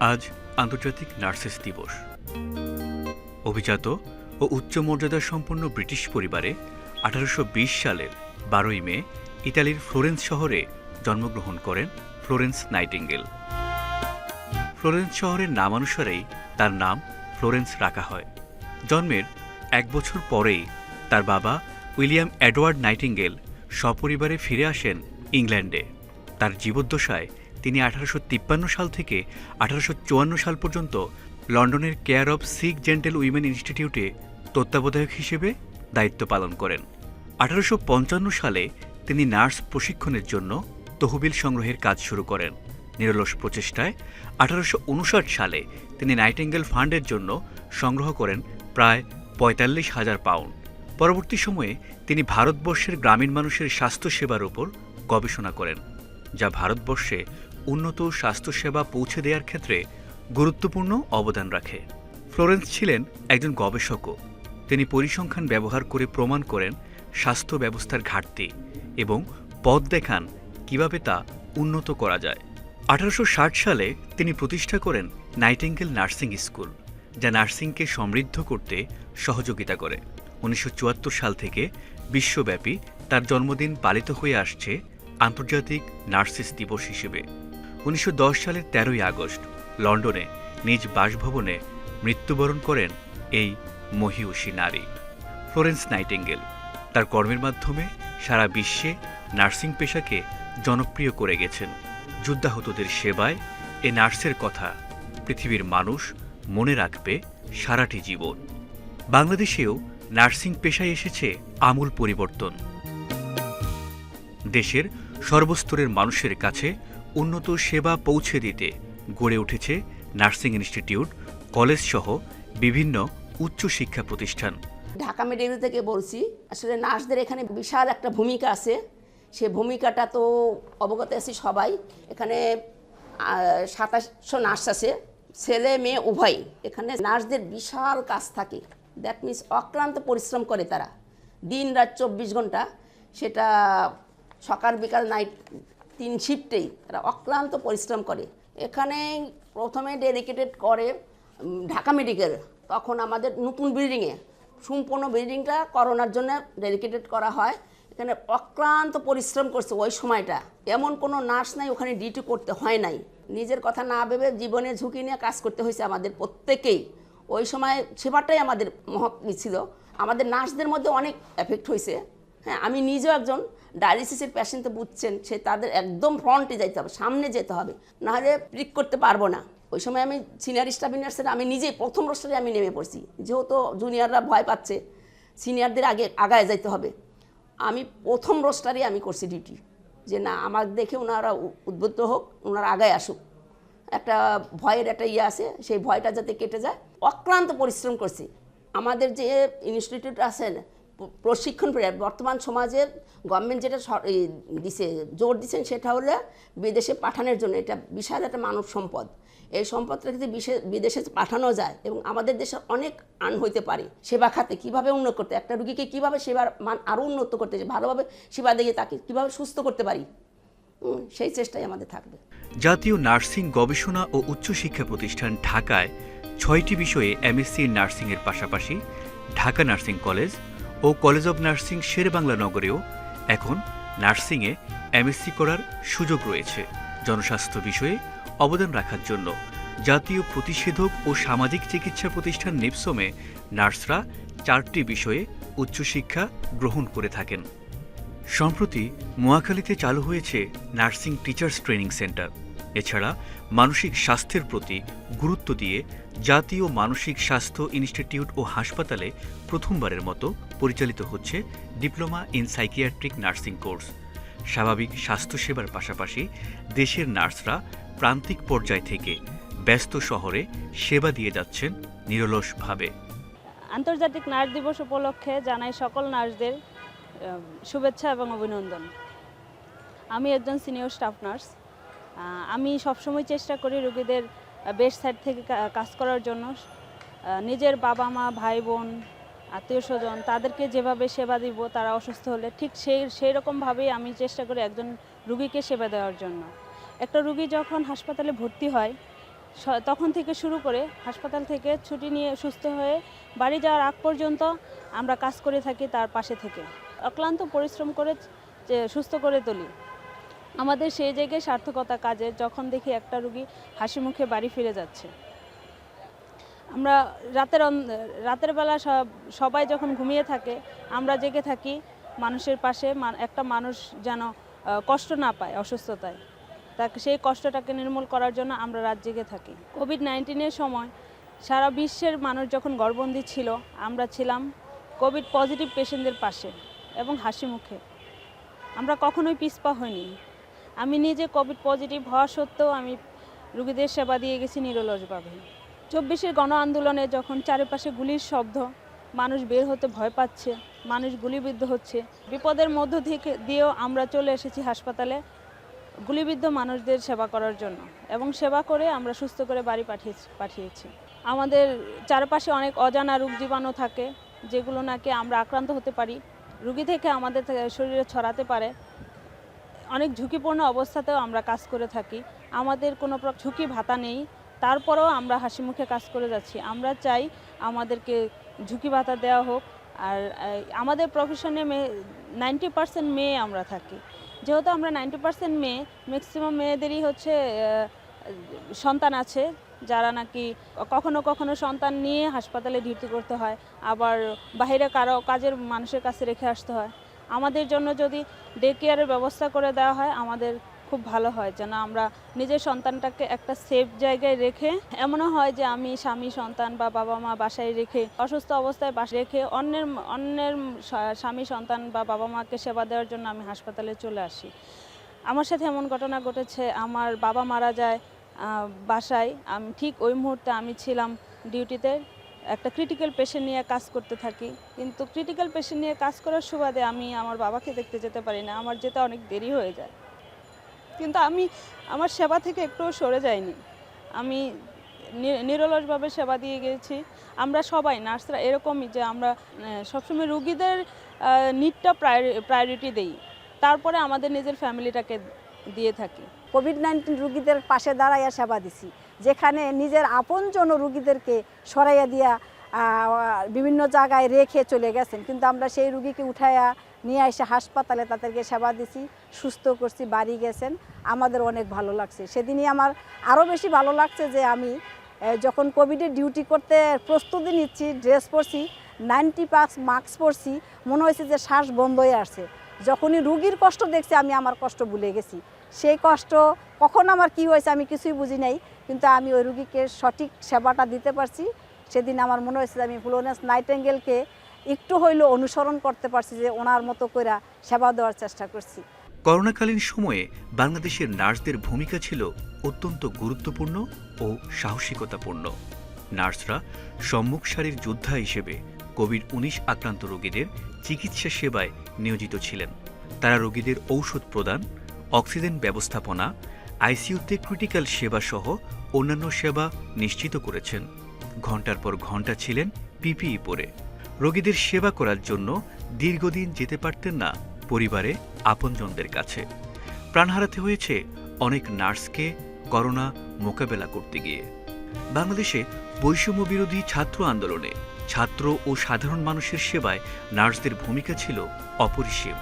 আজ আন্তর্জাতিক নার্সেস দিবস। অভিজাত ও উচ্চ মর্যাদা সম্পন্ন ব্রিটিশ পরিবারে আঠারোশো বিশ সালের বারোই মে ইতালির ফ্লোরেন্স শহরে জন্মগ্রহণ করেন ফ্লোরেন্স নাইটিঙ্গেল। ফ্লোরেন্স শহরের নামানুসারেই তার নাম ফ্লোরেন্স রাখা হয়। জন্মের এক বছর পরেই তার বাবা উইলিয়াম এডওয়ার্ড নাইটিঙ্গেল সপরিবারে ফিরে আসেন ইংল্যান্ডে। তার জীবদ্দশায় তিনি আঠারোশো তিপ্পান্ন সাল থেকে আঠারোশো চুয়ান্ন সাল পর্যন্ত লন্ডনের care of sick gentle women ইনস্টিটিউটে তত্ত্বাবধায়ক হিসেবে দায়িত্ব পালন করেন। আঠারোশো পঞ্চান্ন সালে তিনি নার্স প্রশিক্ষণের জন্য তহবিল সংগ্রহের কাজ শুরু করেন। নিরলস প্রচেষ্টায় আঠারোশো উনষাট সালে তিনি নাইটেঙ্গেল ফান্ডের জন্য সংগ্রহ করেন প্রায় পঁয়তাল্লিশ হাজার পাউন্ড। পরবর্তী সময়ে তিনি ভারতবর্ষের গ্রামীণ মানুষের স্বাস্থ্যসেবার উপর গবেষণা করেন, যা ভারতবর্ষে উন্নত স্বাস্থ্যসেবা পৌঁছে দেওয়ার ক্ষেত্রে গুরুত্বপূর্ণ অবদান রাখে। ফ্লোরেন্স ছিলেন একজন গবেষকও। তিনি পরিসংখ্যান ব্যবহার করে প্রমাণ করেন স্বাস্থ্য ব্যবস্থার ঘাটতি এবং পথ দেখান কীভাবে তা উন্নত করা যায়। আঠারোশো ষাট সালে তিনি প্রতিষ্ঠা করেন নাইটেঙ্গেল নার্সিং স্কুল, যা নার্সিংকে সমৃদ্ধ করতে সহযোগিতা করে। উনিশশো চুয়াত্তর সাল থেকে বিশ্বব্যাপী তার জন্মদিন পালিত হয়ে আসছে আন্তর্জাতিক নার্সিস দিবস হিসেবে। উনিশশো দশ সালের তেরোই আগস্ট লন্ডনে নিজ বাসভবনে মৃত্যুবরণ করেন এই মহিষী নারী, ফ্লোরেন্স নাইটেঙ্গেল। তার কর্মের মাধ্যমে সারা বিশ্বে নার্সিং পেশাকে জনপ্রিয় করে গেছেন। যুদ্ধাহতদের সেবায় এ নার্সের কথা পৃথিবীর মানুষ মনে রাখবে সারাটি জীবন। বাংলাদেশেও নার্সিং পেশায় এসেছে আমূল পরিবর্তন। দেশের সর্বস্তরের মানুষের কাছে উন্নত সেবা পৌঁছে দিতে গড়ে উঠেছে নার্সিং ইনস্টিটিউট, কলেজ সহ বিভিন্ন উচ্চ শিক্ষা প্রতিষ্ঠান। ঢাকা মেডিকেল থেকে বলছি, আসলে নার্সদের এখানে বিশাল একটা ভূমিকা আছে। সে ভূমিকাটা তো অবগত আছি সবাই। এখানে সাতাশশো নার্স আছে, ছেলে, মেয়ে, উভয়। এখানে নার্সদের বিশাল কাজ থাকে। দ্যাট মিন্স অক্লান্ত পরিশ্রম করে তারা। দিন রাত চব্বিশ ঘণ্টা, সেটা সকাল বিকাল নাইট তিন শিফটেই তারা অক্লান্ত পরিশ্রম করে। এখানে প্রথমে ডেডিকেটেড করে ঢাকা মেডিকেল তখন আমাদের নতুন বিল্ডিংয়ে সম্পূর্ণ বিল্ডিংটা করোনার জন্য ডেডিকেটেড করা হয়। এখানে অক্লান্ত পরিশ্রম করছে ওই সময়টা। এমন কোনো নার্স নাই, ওখানে ডিউটি করতে হয় নাই। নিজের কথা না ভেবে জীবনে ঝুঁকি নিয়ে কাজ করতে হয়েছে আমাদের প্রত্যেকেই। ওই সময় সেবাটাই আমাদের মহৎ ছিল। আমাদের নার্সদের মধ্যে অনেক এফেক্ট হয়েছে। হ্যাঁ আমি নিজেও একজন ডায়ালিসিসের পেশেন্ট তো বুঝছেন, সে তাদের একদম ফ্রন্টে যাইতে হবে, সামনে যেতে হবে। নাহলে প্রিক করতে পারব না। ওই সময় আমি সিনিয়র স্টাফ নার্সের আমি নিজেই প্রথম রোস্টারে আমি নেমে পড়ছি। যেহেতু জুনিয়ররা ভয় পাচ্ছে সিনিয়রদের আগে আগায় যাইতে হবে। আমি প্রথম রোস্টারে আমি করছি ডিউটি যে না, আমার দেখে ওনারা উদ্বুদ্ধ হোক ওনারা আগায় আসুক। একটা ভয়ের একটা ইয়ে আছে, সেই ভয়টা যাতে কেটে যায়। অক্লান্ত পরিশ্রম করছি। আমাদের যে ইনস্টিটিউট আছে প্রশিক্ষণ বর্তমান সমাজের গভর্নমেন্ট যেটা দিছে, জোর দিচ্ছেন সেটা হলো বিদেশে পাঠানোর জন্য। এটা বিশাল একটা মানব সম্পদ। এই সম্পদটা যদি বিদেশে পাঠানো যায় এবং আমাদের দেশে অনেক আন হইতে পারে সেবা খাতে, কীভাবে উন্নত করতে, একটা রুগীকে কীভাবে সেবার মান আরও উন্নত করতে ভালোভাবে সেবা দিয়ে তাকে কীভাবে সুস্থ করতে পারি সেই চেষ্টাই আমাদের থাকবে। জাতীয় নার্সিং গবেষণা ও উচ্চশিক্ষা প্রতিষ্ঠান ঢাকায় ছয়টি বিষয়ে এমএসসি নার্সিংয়ের পাশাপাশি ঢাকা নার্সিং কলেজ ও কলেজ অব নার্সিং শেরবাংলা নগরেও এখন নার্সিংয়ে এমএসসি করার সুযোগ রয়েছে জনস্বাস্থ্য বিষয়ে অবদান রাখার জন্য। জাতীয় প্রতিষেধক ও সামাজিক চিকিৎসা প্রতিষ্ঠান নিপসমে নার্সরা চারটি বিষয়ে উচ্চশিক্ষা গ্রহণ করে থাকেন। সম্প্রতি মোয়াখালীতে চালু হয়েছে নার্সিং টিচার্স ট্রেনিং সেন্টার। এছাড়া মানসিক স্বাস্থ্যের প্রতি গুরুত্ব দিয়ে জাতীয় মানসিক স্বাস্থ্য ইনস্টিটিউট ও হাসপাতালে প্রথমবারের মতো পরিচালিত হচ্ছে diploma in psychiatric nursing course. স্বাভাবিক স্বাস্থ্যসেবার পাশাপাশি দেশের নার্সরা প্রান্তিক পর্যায় থেকে ব্যস্ত শহরে সেবা দিয়ে যাচ্ছেন নিরলসভাবে। আন্তর্জাতিক নার্স দিবস উপলক্ষে জানাই সকল নার্সদের শুভেচ্ছা এবং অভিনন্দন। আমি একজন সিনিয়র স্টাফ নার্স। আমি সবসময় চেষ্টা করি রোগীদের বেস্ট সাইড থেকে কাজ করার জন্য। নিজের বাবা মা, ভাই বোন, আত্মীয় স্বজন, তাদেরকে যেভাবে সেবা দিব, তারা অসুস্থ হলে ঠিক সেই সেই রকমভাবেই আমি চেষ্টা করি একজন রুগীকে সেবা দেওয়ার জন্য। একটা রুগী যখন হাসপাতালে ভর্তি হয় তখন থেকে শুরু করে হাসপাতাল থেকে ছুটি নিয়ে সুস্থ হয়ে বাড়ি যাওয়ার আগ পর্যন্ত আমরা কাজ করে থাকি তার পাশে থেকে। অক্লান্ত পরিশ্রম করে সুস্থ করে তুলি। আমাদের সেই জায়গায় সার্থকতা কাজে যখন দেখি একটা রুগী হাসি মুখে বাড়ি ফিরে যাচ্ছে। আমরা রাতের রাতের বেলা সবাই যখন ঘুমিয়ে থাকে, আমরা জেগে থাকি মানুষের পাশে একটা মানুষ যেন কষ্ট না পায় অসুস্থতায়। তাকে, সেই কষ্টটাকে নির্মূল করার জন্য আমরা রাত জেগে থাকি। কোভিড নাইন্টিনের সময় সারা বিশ্বের মানুষ যখন গড়বন্দি ছিল, আমরা ছিলাম কোভিড পজিটিভ পেশেন্টদের পাশে এবং হাসি মুখে। আমরা কখনোই পিছপা হইনি। আমি নিজে কোভিড পজিটিভ হওয়া সত্ত্বেও আমি রুগীদের সেবা দিয়ে গেছি নিরলসভাবে। চব্বিশের গণ আন্দোলনে যখন চারিপাশে গুলির শব্দ, মানুষ বের হতে ভয় পাচ্ছে, মানুষ গুলিবিদ্ধ হচ্ছে, বিপদের মধ্য থেকে দিয়েও আমরা চলে এসেছি হাসপাতালে গুলিবিদ্ধ মানুষদের সেবা করার জন্য এবং সেবা করে আমরা সুস্থ করে বাড়ি পাঠিয়েছি পাঠিয়েছি। আমাদের চারপাশে অনেক অজানা রোগ জীবাণু থাকে, যেগুলো নাকি আমরা আক্রান্ত হতে পারি। রুগী থেকে আমাদের শরীরে ছড়াতে পারে। অনেক ঝুঁকিপূর্ণ অবস্থাতেও আমরা কাজ করে থাকি। আমাদের কোনো ঝুঁকি ভাতা নেই। তারপরেও আমরা হাসি মুখে কাজ করে যাচ্ছি। আমরা চাই আমাদেরকে ঝুঁকি ভাতা দেওয়া হোক। আর আমাদের প্রফেশনে মেয়ে নাইনটি পার্সেন্ট মেয়ে আমরা থাকি। যেহেতু আমরা নাইনটি পার্সেন্ট মেয়ে ম্যাক্সিমাম মেয়েদেরই হচ্ছে সন্তান আছে। যারা নাকি কখনো কখনো সন্তান নিয়ে হাসপাতালে ডিউটি করতে হয়। আবার বাইরে কারও, কাজের মানুষের কাছে রেখে আসতে হয়। আমাদের জন্য যদি ডে কেয়ারের ব্যবস্থা করে দেওয়া হয়, আমাদের খুব ভালো হয়। যেন আমরা নিজের সন্তানটাকে একটা সেফ জায়গায় রেখে, এমনও হয় যে আমি স্বামী সন্তান বা বাবা মা বাসায় রেখে, অসুস্থ অবস্থায় বাসায় রেখে অন্যের অন্যের স্বামী সন্তান বা বাবা মাকে সেবা দেওয়ার জন্য আমি হাসপাতালে চলে আসি। আমার সাথে এমন ঘটনা ঘটেছে, আমার বাবা মারা যায় বাসায়। আমি ঠিক ওই মুহূর্তে আমি ছিলাম ডিউটিতে একটা ক্রিটিক্যাল পেশেন্ট নিয়ে কাজ করতে থাকি। কিন্তু ক্রিটিক্যাল পেশেন্ট নিয়ে কাজ করার সুবাদে আমি আমার বাবাকে দেখতে যেতে পারি না। আমার যেতে অনেক দেরি হয়ে যায়। কিন্তু আমি আমার সেবা থেকে একটুও সরে যাইনি। আমি নিরলসভাবে সেবা দিয়ে গেছি আমরা সবাই, নার্সরা এরকমই যে আমরা সবসময় রুগীদের নিডটা প্রায়োরিটি দেই। তারপরে আমাদের নিজের ফ্যামিলিটাকে দিয়ে থাকি। কোভিড নাইন্টিন রুগীদের পাশে দাঁড়াইয়া সেবা দিছি। যেখানে নিজের আপনজন রুগীদেরকে সরাইয়া দিয়া বিভিন্ন জায়গায় রেখে চলে গেছেন। কিন্তু আমরা সেই রুগীকে উঠাইয়া নিয়ে এসে হাসপাতালে তাদেরকে সেবা দিছি, সুস্থ করছি, বাড়ি গেছেন। আমাদের অনেক ভালো লাগছে। সেদিনই আমার আরও বেশি ভালো লাগছে যে আমি যখন কোভিডের ডিউটি করতে প্রস্তুতি নিচ্ছি ড্রেস পরছি নাইনটি পার্স মাস্ক পরছি, মনে হয়েছে যে শ্বাস বন্ধ হয়ে আসছে। যখনই রুগীর কষ্ট দেখছি, আমি আমার কষ্ট ভুলে গেছি। সেই কষ্ট কখন আমার কি হয়েছে আমি কিছুই বুঝি নাই। কিন্তু আমি ওই রুগীকে সঠিক সেবাটা দিতে পারছি। সেদিন আমার মনে হয়েছে আমি ফ্লোরেন্স নাইটেঙ্গেলকে একটু হইলেও অনুসরণ করতে পারছি যে ওনার মতো করে সেবা দেওয়ার চেষ্টা করছি। করোনাকালীন সময়ে বাংলাদেশের নার্সদের ভূমিকা ছিল অত্যন্ত গুরুত্বপূর্ণ ও সাহসিকতাপূর্ণ। নার্সরা সম্মুখ সারির যোদ্ধা হিসেবে কোভিড উনিশ আক্রান্ত রোগীদের চিকিৎসা সেবায় নিয়োজিত ছিলেন। তারা রোগীদের ঔষধ প্রদান, অক্সিজেন ব্যবস্থাপনা আইসিইউতে ক্রিটিক্যাল সেবা সহ অন্যান্য সেবা নিশ্চিত করেছেন। ঘণ্টার পর ঘণ্টা ছিলেন পিপিই পরে রোগীদের সেবা করার জন্য দীর্ঘদিন যেতে পারতেন না পরিবারে আপনজনদের কাছে। প্রাণ হারাতে হয়েছে অনেক নার্সকে করোনা মোকাবেলা করতে গিয়ে। বাংলাদেশে বৈষম্য বিরোধী ছাত্র আন্দোলনে ছাত্র ও সাধারণ মানুষের সেবায় নার্সদের ভূমিকা ছিল অপরিসীম।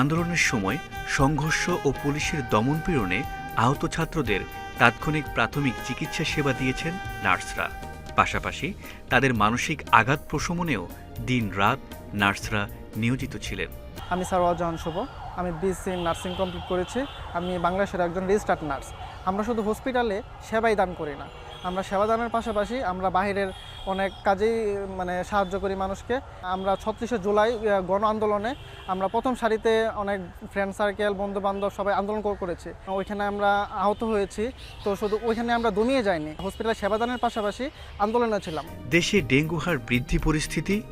আন্দোলনের সময় সংঘর্ষ ও পুলিশের দমনপীড়নে আহত ছাত্রদের তাৎক্ষণিক প্রাথমিক চিকিৎসা সেবা দিয়েছেন নার্সরা। পাশাপাশি তাদের মানসিক আঘাত প্রশমনেও দিন রাত নার্সরা নিয়োজিত ছিলেন। আমি সারোয়ার জাহান শুভ। আমি বিএসসি নার্সিং কমপ্লিট করেছি। আমি বাংলাদেশের একজন রেজিস্টার্ড নার্স। আমরা শুধু হসপিটালে সেবাই দান করি না। আমরা সেবা দানের পাশাপাশি আমরা বাইরের অনেক কাজেই মানে সাহায্য করি মানুষকে। আমরা ছত্রিশে জুলাই গণ আন্দোলনে আমরা প্রথম সারিতে অনেক ফ্রেন্ড সার্কেল বন্ধু বান্ধব সবাই আন্দোলন কর- করেছি। ওইখানে আমরা আহত হয়েছি, তো শুধু ওইখানে আমরা দমিয়ে যাইনি হসপিটালে সেবা দানের পাশাপাশি আন্দোলনে ছিলাম। দেশে ডেঙ্গু হার বৃদ্ধি পরিস্থিতি,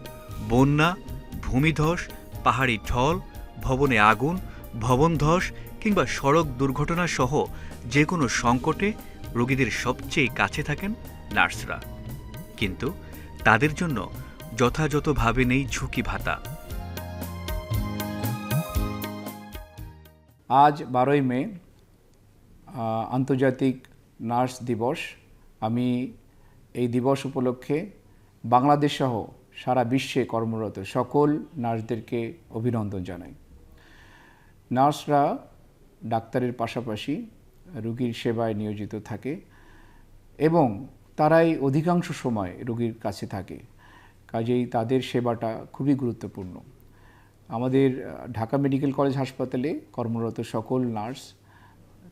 বন্যা, ভূমিধস, পাহাড়ি ঢল, ভবনে আগুন, ভবন ধস কিংবা সড়ক দুর্ঘটনা সহ যে কোনো সংকটে রোগীদের সবচেয়ে কাছে থাকেন নার্সরা। কিন্তু তাদের জন্য যথাযথভাবে নেই ঝুঁকি ভাতা। আজ বারোই মে আন্তর্জাতিক নার্স দিবস। আমি এই দিবস উপলক্ষে বাংলাদেশ সহ সারা বিশ্বে কর্মরত সকল নার্সদেরকে অভিনন্দন জানাই। নার্সরা ডাক্তারের পাশাপাশি রোগীর সেবায় নিয়োজিত থাকে এবং তারাই অধিকাংশ সময় রোগীর কাছে থাকে। কাজেই তাদের সেবাটা খুবই গুরুত্বপূর্ণ। আমাদের ঢাকা মেডিকেল কলেজ হাসপাতালে কর্মরত সকল নার্স,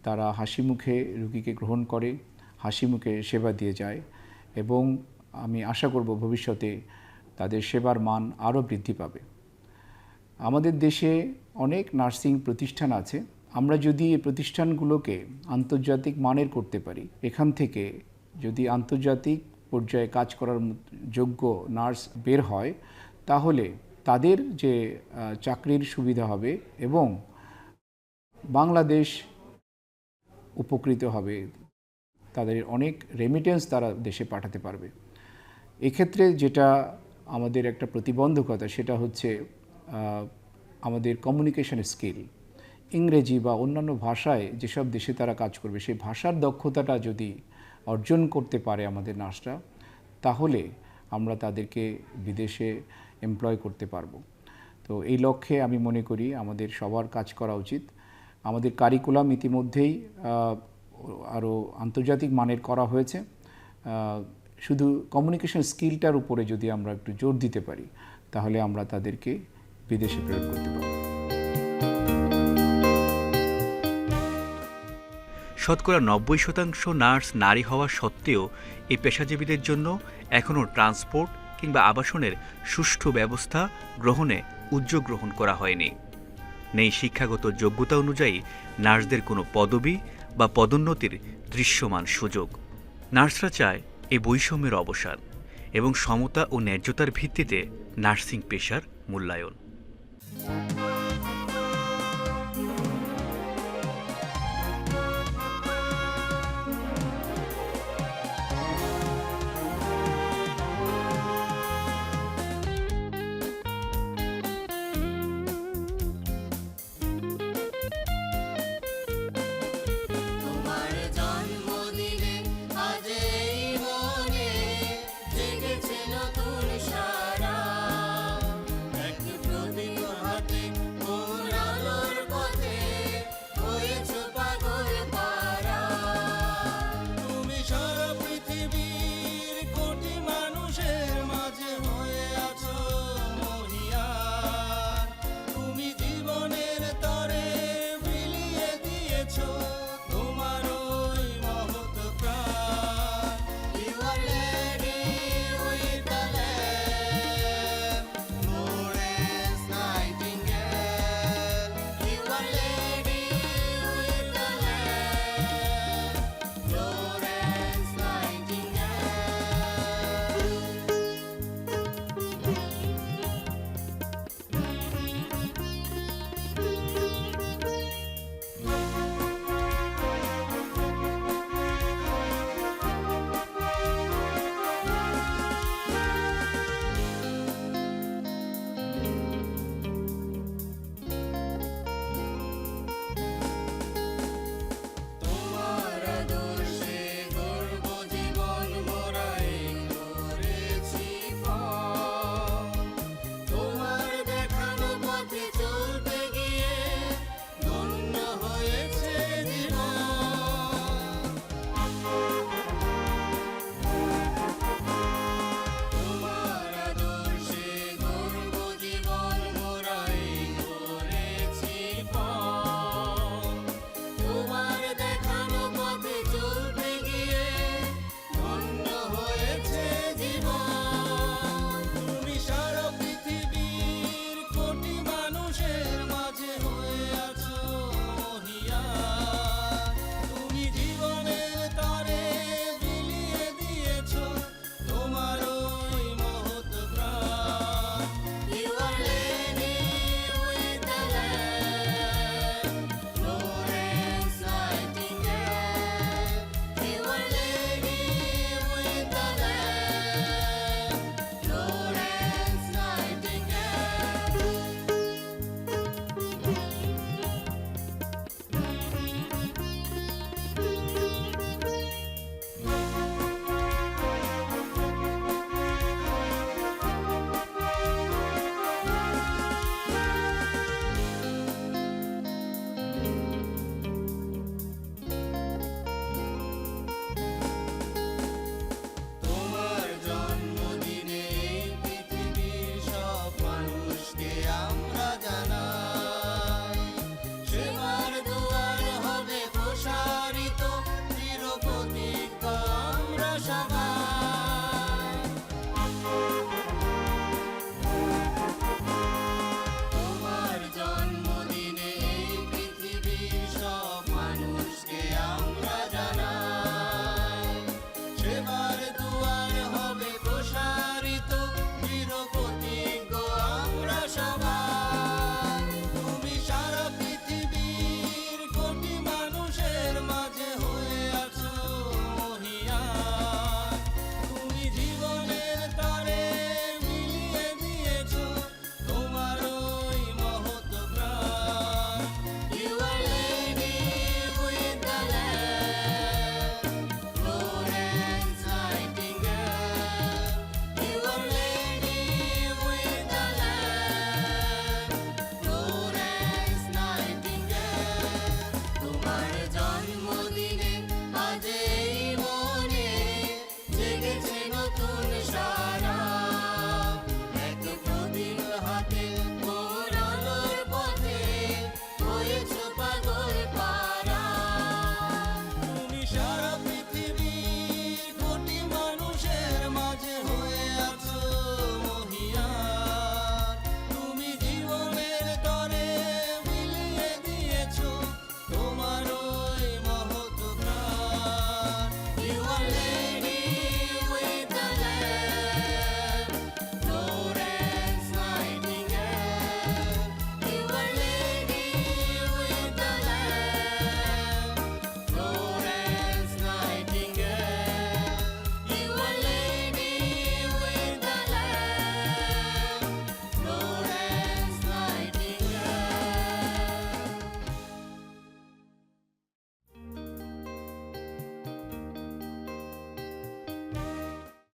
তারা হাসি মুখে রোগীকে গ্রহণ করে, হাসি মুখে সেবা দিয়ে যায় এবং আমি আশা করব ভবিষ্যতে তাদের সেবার মান আরও বৃদ্ধি পাবে। আমাদের দেশে অনেক নার্সিং প্রতিষ্ঠান আছে আমরা যদি এই প্রতিষ্ঠানগুলোকে আন্তর্জাতিক মানের করতে পারি, এখান থেকে যদি আন্তর্জাতিক পর্যায়ে কাজ করার যোগ্য নার্স বের হয়, তাহলে তাদের যে চাকরির সুবিধা হবে এবং বাংলাদেশ উপকৃত হবে। তাদের অনেক রেমিটেন্স তারা দেশে পাঠাতে পারবে। এক্ষেত্রে যেটা আমাদের একটা প্রতিবন্ধকতা, সেটা হচ্ছে আমাদের কমিউনিকেশন স্কিল ইংরেজি বা অন্যান্য ভাষায় যেসব দেশে তারা কাজ করবে, সেই ভাষার দক্ষতাটা যদি অর্জন করতে পারে আমাদের নার্সরা, তাহলে আমরা তাদেরকে বিদেশে এমপ্লয় করতে পারব। তো এই লক্ষ্যে আমি মনে করি আমাদের সবার কাজ করা উচিত। আমাদের কারিকুলাম ইতিমধ্যেই আরও আন্তর্জাতিক মানের করা হয়েছে। শুধু কমিউনিকেশন স্কিলটার উপরে যদি আমরা একটু জোর দিতে পারি, তাহলে আমরা তাদেরকে বিদেশে প্রেরণ করতে পারব। শতকরা নব্বই শতাংশ নার্স নারী হওয়া সত্ত্বেও এই পেশাজীবীদের জন্য এখনও ট্রান্সপোর্ট কিংবা আবাসনের সুষ্ঠু ব্যবস্থা গ্রহণে উদ্যোগ গ্রহণ করা হয়নি। নেই শিক্ষাগত যোগ্যতা অনুযায়ী নার্সদের কোনো পদবি বা পদোন্নতির দৃশ্যমান সুযোগ। নার্সরা চায় এই বৈষম্যের অবসান এবং সমতা ও ন্যায্যতার ভিত্তিতে নার্সিং পেশার মূল্যায়ন।